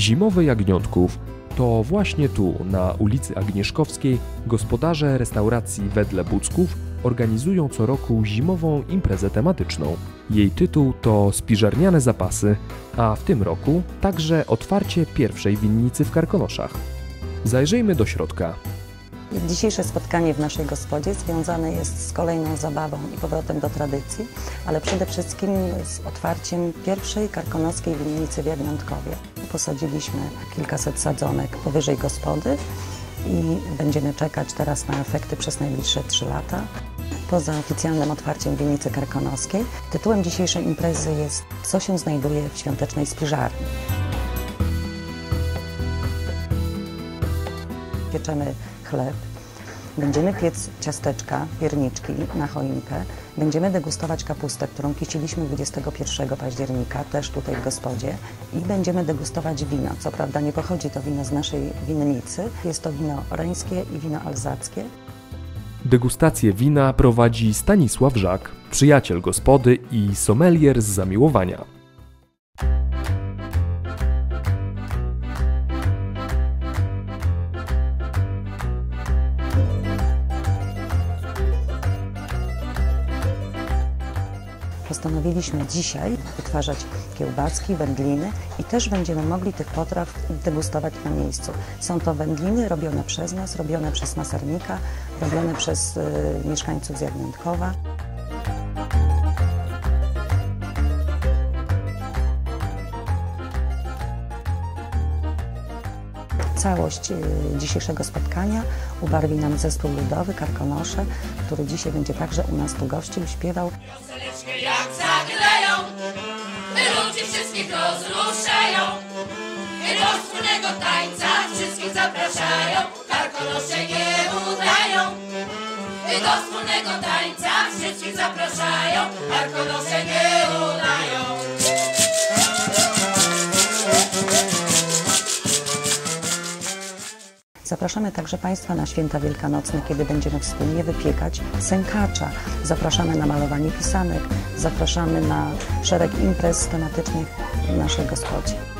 Zimowy Jagniątków to właśnie tu, na ulicy Agnieszkowskiej, gospodarze restauracji Wedle Bucków organizują co roku zimową imprezę tematyczną. Jej tytuł to Spiżarniane Zapasy, a w tym roku także otwarcie pierwszej winnicy w Karkonoszach. Zajrzyjmy do środka. Dzisiejsze spotkanie w naszej gospodzie związane jest z kolejną zabawą i powrotem do tradycji, ale przede wszystkim z otwarciem pierwszej karkonoskiej winnicy w Jagniątkowie. Posadziliśmy kilkaset sadzonek powyżej gospody i będziemy czekać teraz na efekty przez najbliższe trzy lata. Poza oficjalnym otwarciem winnicy karkonoskiej, tytułem dzisiejszej imprezy jest Co się znajduje w świątecznej spiżarni. Pieczemy chleb, będziemy piec ciasteczka, pierniczki na choinkę, będziemy degustować kapustę, którą kisiliśmy 21 października, też tutaj w gospodzie i będziemy degustować wino. Co prawda nie pochodzi to wino z naszej winnicy, jest to wino reńskie i wino alzackie. Degustację wina prowadzi Stanisław Żak, przyjaciel gospody i sommelier z zamiłowania. Postanowiliśmy dzisiaj wytwarzać kiełbaski, wędliny i też będziemy mogli tych potraw degustować na miejscu. Są to wędliny robione przez nas, robione przez masernika, robione przez y, mieszkańców z Całość y, dzisiejszego spotkania ubarwi nam zespół ludowy Karkonosze, który dzisiaj będzie także u nas tu gościł, śpiewał. Jak zagrają, ludzi wszystkich rozruszają. Do wspólnego tańca wszystkich zapraszają, karkonosze nie udają. Do wspólnego tańca wszystkich zapraszają, karkonosze nie udają. Zapraszamy także Państwa na święta wielkanocne, kiedy będziemy wspólnie wypiekać sękacza. Zapraszamy na malowanie pisanek, zapraszamy na szereg imprez tematycznych w naszej gospodzie.